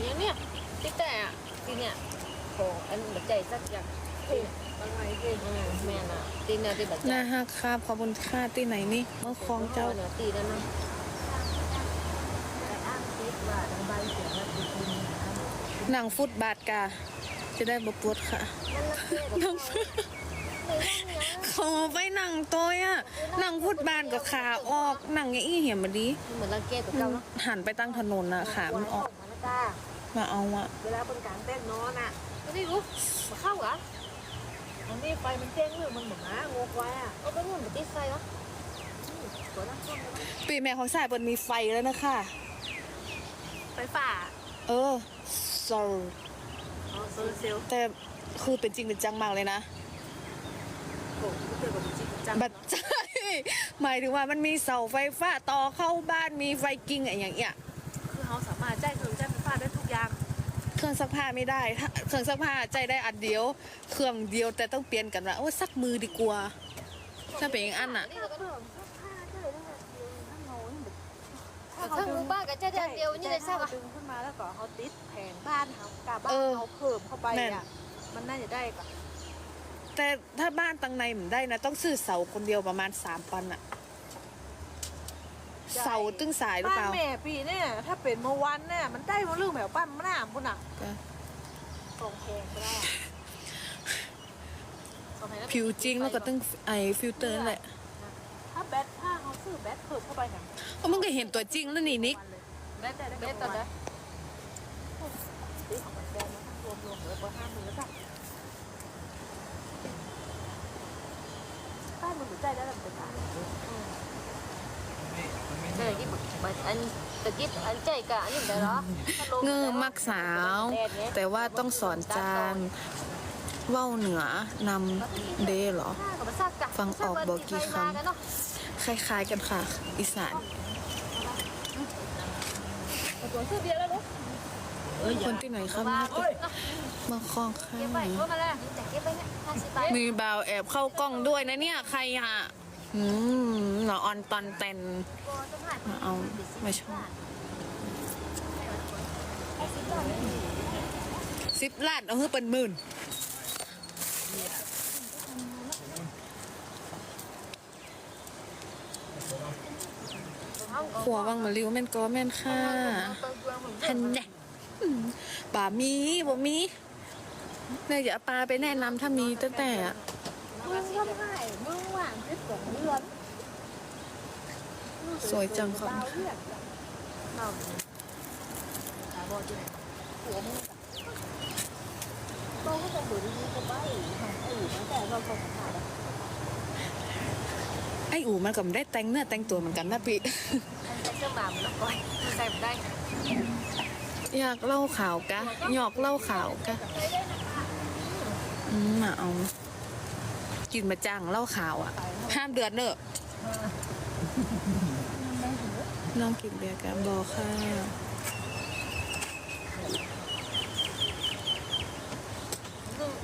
เนี่ยเนี่ยติ๊กแต่อะตีเนี่ยโหอันแบบใจสักอย่างตีเนี่ยอะไรสิอืมแม่น่ะตีเนี่ยตีแบบใจน่าฮักครับขอบคุณค่าที่ไหนนี่เมื่อคลองเจ้าเนื้อตีนั่นนะแต่อ้างติ๊กว่าทางใบเสียงว่าตีกินหนังฟุตบาทกาจะได้บปวดค่ะนั่นละเท่กับ ขอไปหนังตัวอะหนังฟุตบาทกับขาออกหนังอย่างอี้เหี่ยมาดีเหมือนลังเกตกับเก่าเนาะหันไปตั้งถนนน่ะขามันออกมาแล้วจ้ามาเอาอะเวลาเป็นการเต้นนอนอะไม่ได้รู้มาเข้าเหรอมันนี่ไฟมันเจ้งหรือมันเหมือนหมางกไว้อะเอาไปนู่นไปติดไฟวะตัวนั้นต้นเลยปีแม่ของสายเปิดมีไฟแล้วนะคะไฟฝ่าเออ so อ๋อโซลาร์เซลล์แต่คือเป็นจริงเป็นจังมากเลยนะ โอ้โหเกี่ยวกั บจริงจังบัดใจหมายถึงว่ามันมีเสาไฟฟ้าต่อเข้าบ้านมีไฟกิ้งอะไรอย่างเงี้ย คือเขาสามารถแจ้งคือแจ้งไฟฟ้าได้ทุกอย่างเครื่องซักผ้าไม่ได้ถ้าเครื่องซักผ้าใจได้อันเดียว เครื่องเดียวแต่ต้องเปลี่ยนกันว่าโอ้ยซักมือดีกว่า ถ้าเป็นอย่างอันอะ นี่เราก็เพิ่มผ้าได้เลยนะเดียวถ้าโน้นแบบถ้ามือบ้านกับเจ้าเดียวนี่เลยทราบปะปะดึงขึ้นมาแล้วก็เขาติดแผงบ้านเขากาบ้านเออเขาเพิ่มเข้าไปแม่นอะมันน่าจะได้ก่ะ แต่ถ้าบ้านตังในมันได้นะ ต้องซื้อเสาคนเดียวประมาณสามปันอะเสาตึ้งสายหรือบ้านเปล่าแม่ปีเนี่ยถ้าเป็นเมื่อวันเนี่ยมันได้มาเรื่องแบบปั้นมะนาวปุ่นอะก็สองแพงก็ได้ผิวจริงแล้วก็ต้องไอฟิลเตอร์นั่นแหละถ้าแบตถ้าเขาซื้อแบตเพิ่มเข้าไปเนี่ยก็มึงก็เห็นตัวจริงแล้วนี่นิกวันเลยเบสเบสตอนนั้นซื้อของมันแดงมาทั้งรวมรวมๆเหลือประมาณห้าหมื่นแล้วจ้ะ ใต้มือหรือใจได้แบบเป็นอะไรเออที่แบบอันตะกี้อันใจกะอันนี้ได้หรอเงอมักสาว แต่ว่าต้องสอนจานเว้าเหนือนำเดเหรอ ฟังออกบอกกี่คำคล้ายๆกันค่ะ อีสานตัวซื้อเบียร์แล้วลูกคนที่ไหนครับ มาคล้องข้าเก็บงไปก็มาแล้วแต่เก็บไปเนี่ยห้าสิบใบมีบาวแอบเข้ากล้องด้วยนะเนี่ย ใครอะอืมหนอออนตอนเต็นมาเอาไม่ชอบสิบล้านเอาเพื่อเป็นหมื่นขัววังมาริวแม่นก็แม่นค่ะฮันแน่อืมป่ามีบ่มี นี่ยอย่าเอาปลาไปแนะนำถ้ามีตั้งแต่อะ มึงก็ให้มึงว่างที่สองเดือนสวยจังค่ะดาวเรียกเราขาบอจุดหัวมึงเราก็จะดูดีๆกับไอ้ทางไอ้มาแต่เราสองขาดไออูมันก็ไม่ได้แต่งเนื้อแต่งตัวเหมือนกันนะพี่เสื้อหมามันะก่อนใส่ได้อยากเล่าข่าวกะหยอกเล่าข่าวกะ อืมมาเอา กินมาจังเล่าข่าวอะ ห้ามเดือดเนอะน้องกินเบียร์กันบอกค่ะ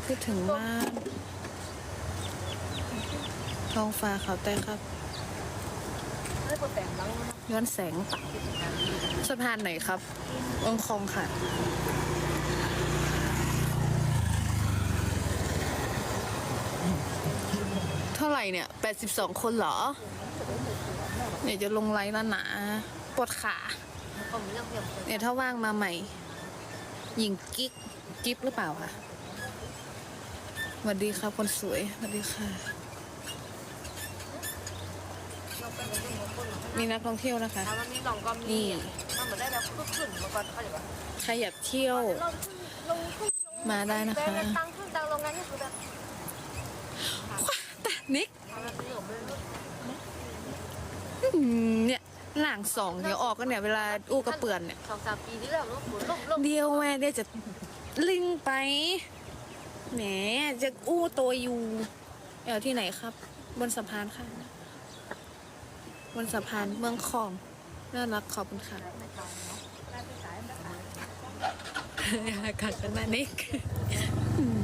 พูดถึงบ้านท้องฟ้าขาวแต่ครับย้อนแสงตักสะพานไหนครับองคองค่ะ ท่าไหร่เนี่ย 82 คนเหรอ เนี่ยจะลงไลน์แล้วนะปวดขาผมเรื่องเพียงเนี่ยถ้าว่างมาใหม่หญิงกิ๊กกิ๊บหรือเปล่าคะสวัสดีค่ะคนสวยสวัสดีค่ะลงไปในเรื่องของคนมีนักท่องเที่ยวนะคะถ้ามันมีหนองก็มีมันเหมือนได้แล้วก็ขึ้นมาก่อนเขาเดี๋ยวใครอยากเที่ยว ลงขึ้นลงขึ้นมาได้นะคะตั้งขึ้นตั้งลงงั้นนี่คือแบบแต่ นิกมันเป็นเรื่องไม่รู้อืมเนี่ยหลังสองเดี๋ยวออกกันเนี่ยเวลาอู้กระเปื่อนเนี่ยสองสามปีที่แล้วลูกฝนลงลงเดียวแม่เดี๋ยวจะลิงไปแหมจะอู้ตัวอยู่เอวที่ไหนครับ บนสะพานค่ะ บนสะพานเมืองคลองน่ารักขอบคุณค่ะกัดกันนะนิกอืม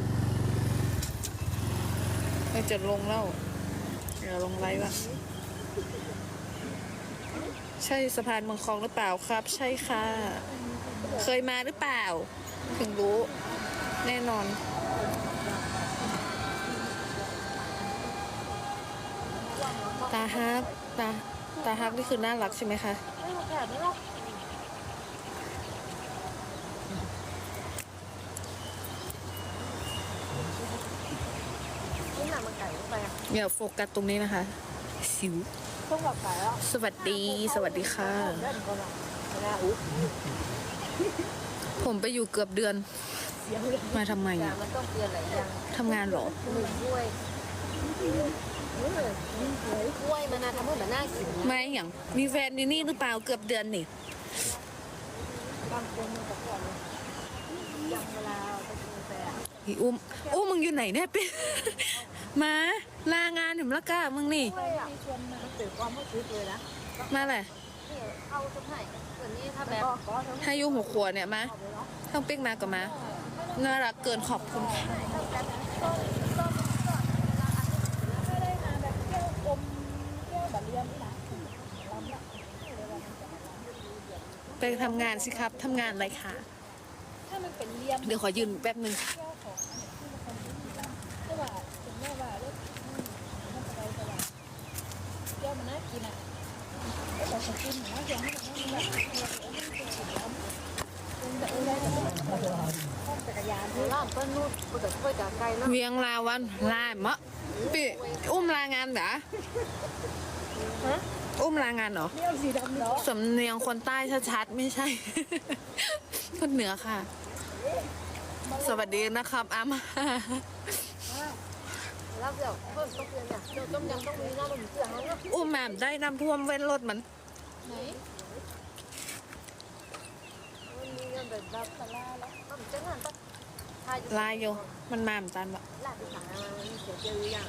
เราจะลงแล้วเดี๋ยวลงไลฟ์ว่ะใช่สะพานเมืองคลองหรือเปล่าครับ ใช่ค่ะ เคยมาหรือเปล่า ถึงรู้ แน่นอน ตาฮักตาตาฮักนี่คือน่ารักใช่ไหมคะ ไม่มาแค่นี้หรอกนี่หนามันไก่ ลงไปอ่ยโฟกัสตรงนี้นะคะ สิว ต้องแบบไก่แล้วสวัสดี สวัสดีค่ะ เล่นก่อนอะไม่น่าอุ๊บผมไปอยู่เกือบเดือน เสียงเลยมาทำไมแต่อะมันต้องเตือหลายอย่างทำงานเหรอ หนึ่งกล้วยกล้วยมันนะทำให้มันน่ากินนะไม่อย่างมีแฟนอยู่นี่หรือเปล่าเกือบเดือนนี่ บางคนมันจะก่อนเลยยังเวลาไปกินกาแฟอีอุ้มอุ้มมึงอยู่ไหนเนี่ยป็นมา ลางานถึงละก้ามึงนี่กล้วยอะชวนมาตื่นความเข้าคิดเลยนะมาเลยเนี่ยเอาสักหน่อยส่วนนี้ถ้าแบบก็ก็ทั้งให้ยูหัวขวเนี่ยมาหมดเลยเนาะทั้งปิ๊กมากับมาน่ารักเกินขอบคุณค่ะไม่ได้มาแบบเที่ยวทำละไปทำงานสิครับทำงานอะไรคะเดี๋ยวขอยืนแป๊บนึงยวของที่มันคนที่มีแล้วแต่ว่าถึงแม้ว่าเลิกมันสบายสบาย เที่ยวมันน่ากินอะแต่ของกินมันน่าเสียให้มันไม่แบบเป็นแบบอะไรแบบห้องจักรยานหรือล่ามก็นูดกูจะช่วยกับไก่เนาะเวียงลาวันลามะปิอุ้มลางานเหรออุ้มลางานเหรอเที่ยวสีดำเนาะสำเนียงคนใต้ชัดๆไม่ใช่ คนเหนือค่ะ สวัสดีนะครับอามา แล้วเดี๋ยวเพิ่มต้องเตือนเนี่ยเดี๋ยวต้มยำต้องมีน้ำมันเสือนะอุ้มแหม่มได้น้ำท่วมเว้นรถมันไหนมันมีเงินแบบแบบตะลาแล้วต้มจ้าหน้าตัดทายลายอยู่ มันมาเหมือนกันวะลาดที่ขามันเสียเจออย่าง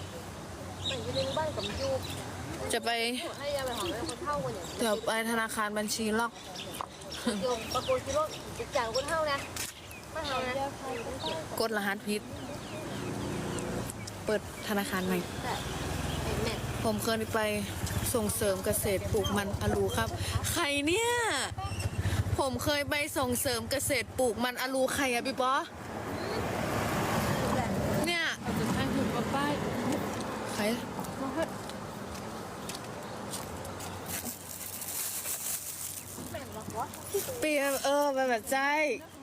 มันอยู่ในบ้านกับยูจะไปให้ยาไปหอมให้คนเท่ากันอย่างเดี๋ยวไปธนาคารบัญชีล็อกปรากฏที่รถจะจ่ายคนเท่านะไม่เท่านะเที่ยวไทยก็ได้กดรหัสพิษ เปิดธนาคารใหม่แต่เห็นแม่ ผมเคยไปส่งเสริมเกษตรปลูกมันอลูครับ ใครเนี่ย ผมเคยไปส่งเสริมเกษตรปลูกมันอลูใครอะพี่ป๊อเนี่ยจะทางถูกกับป้ายใครแม่งหรอกวะเปียเออไปแบบใจเ